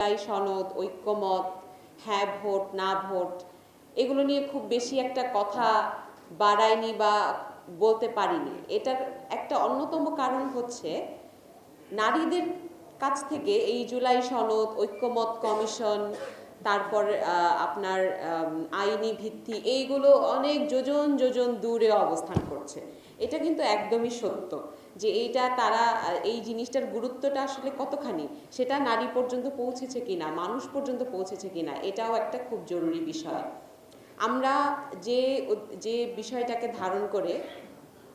জুলাই সনদ, ঐক্যমত হ্যাঁ ভোট, না ভোট, এগুলো নিয়ে খুব বেশি একটা কথা বাড়ায়নি বা বলতে পারিনি। এটার একটা অন্যতম কারণ হচ্ছে নারীদের কাছ থেকে এই জুলাই সনদ, ঐক্যমত কমিশন তারপর আপনার আইনি ভিত্তি, এইগুলো অনেক যোজন যোজন দূরে অবস্থান করছে। এটা কিন্তু একদমই সত্য যে এইটা তারা, এই জিনিসটার গুরুত্বটা আসলে কতখানি, সেটা নারী পর্যন্ত পৌঁছেছে কিনা, মানুষ পর্যন্ত পৌঁছেছে কিনা, এটাও একটা খুব জরুরি বিষয়। আমরা যে যে বিষয়টাকে ধারণ করে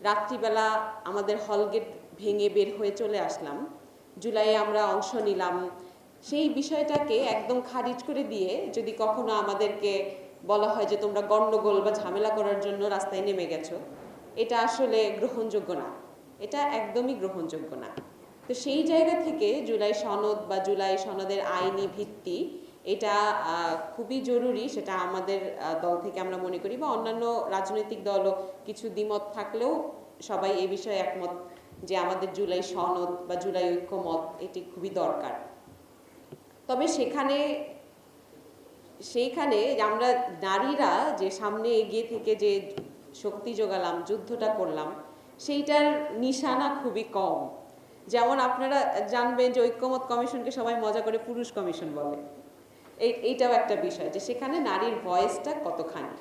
রাত্রিবেলা আমাদের হলগেট ভেঙে বের হয়ে চলে আসলাম, জুলাইয়ে আমরা অংশ নিলাম সেই বিষয়টাকে একদম খারিজ করে দিয়ে যদি কখনো আমাদেরকে বলা হয় যে তোমরা গণ্ডগোল বা ঝামেলা করার জন্য রাস্তায় নেমে গেছো, এটা আসলে গ্রহণযোগ্য না। এটা একদমই গ্রহণযোগ্য না। তো সেই জায়গা থেকে জুলাই সনদ বা জুলাই সনদের আইনি ভিত্তি, এটা খুবই জরুরি, সেটা আমাদের দল থেকে আমরা মনে করি বা অন্যান্য রাজনৈতিক দলও কিছু দ্বিমত থাকলেও সবাই এ বিষয়ে একমত যে আমাদের জুলাই সনদ বা জুলাই ঐক্যমত এটি খুবই দরকার। তবে সেখানে, সেইখানে আমরা নারীরা যে সামনে এগিয়ে থেকে যে শক্তি যোগালাম, যুদ্ধটা করলাম, সেইটার নিশানা খুবই কম। যেমন আপনারা জানবেন যে ঐক্যমত কমিশনকে সবাই মজা করে পুরুষ কমিশন বলে। এই এইটাও একটা বিষয় যে সেখানে নারীর ভয়েসটা কতখানি।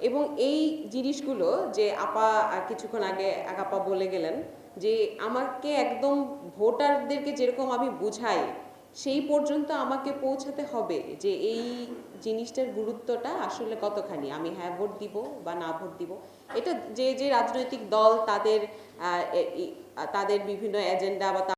এবং এই জিনিসগুলো যে আপা কিছুক্ষণ আগে এক আপা বলে গেলেন যে আমাকে একদম ভোটারদেরকে যেরকম আমি বুঝাই সেই পর্যন্ত আমাকে পৌঁছাতে হবে যে এই জিনিসটার গুরুত্বটা আসলে কতখানি, আমি হ্যাঁ ভোট দিব বা না ভোট দিব। এটা যে যে রাজনৈতিক দল তাদের তাদের বিভিন্ন এজেন্ডা বা